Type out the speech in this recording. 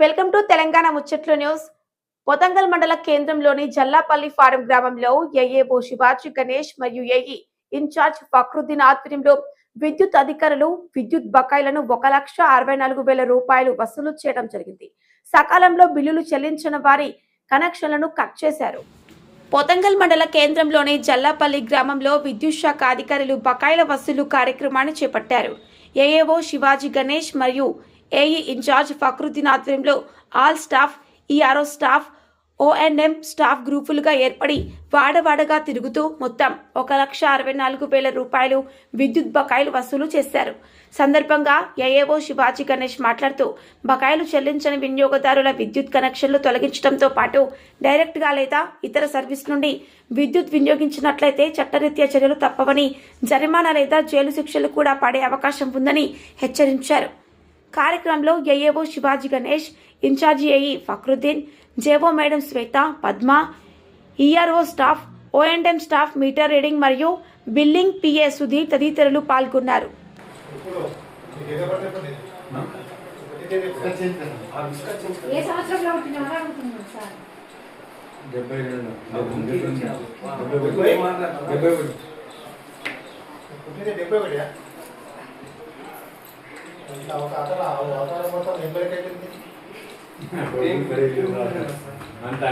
Welcome to Telangana ముచ్చట్లు news. Pothangal మండల కేంద్రంలోని జల్లాపల్లి ఫారం గ్రామంలో ఏఏఓ శివాజీ గణేష్ మరియు ఏఈ ఇన్ఛార్జ్ ఫక్రుద్దీన్ ఆధ్వర్యంలో విద్యుత్ అధికారులు విద్యుత్ బకాయిలను ఒక లక్ష అరవై నాలుగు వేల రూపాయలు వసూలు చేయడం జరిగింది. సకాలంలో బిల్లులు చెల్లించిన వారి కనెక్షన్లను కట్ చేశారు. పోతంగల్ మండల కేంద్రంలోని జల్లాపల్లి గ్రామంలో విద్యుత్ శాఖ అధికారులు బకాయిల వసూలు కార్యక్రమాన్ని చేపట్టారు. ఏఏఓ శివాజీ గణేష్ మరియు ఏఈ ఇన్ఛార్జ్ ఫక్రుద్దీన్ ఆధ్వర్యంలో all staff ERO staff O N M staff గ్రూపులుగా ఏర్పడి వాడవాడగా తిరుగుతూ మొత్తం ఒక లక్ష అరవై నాలుగు వేల రూపాయలు విద్యుత్ బకాయిలు వసూలు చేశారు. సందర్భంగా ఏఏఓ శివాజీ గణేష్ మాట్లాడుతూ బకాయిలు చెల్లించని వినియోగదారుల విద్యుత్ కనెక్షన్లు తొలగించడంతో పాటు డైరెక్ట్గా లేదా ఇతర సర్వీస్ నుండి విద్యుత్ వినియోగించినట్లయితే చట్టరీత్యా చర్యలు తప్పవని జరిమానా లేదా జైలు శిక్షలు కూడా పడే అవకాశం ఉందని హెచ్చరించారు. కార్యక్రమంలో AAO Shivaji Ganesh in charge AE Fakruddin JO madam Swetha Padma ERO staff O and M staff meter reading మరియు బిల్లింగ్ పిఏ సుధీర్ తదితరులు పాల్గొన్నారు. డెబ్బై అంత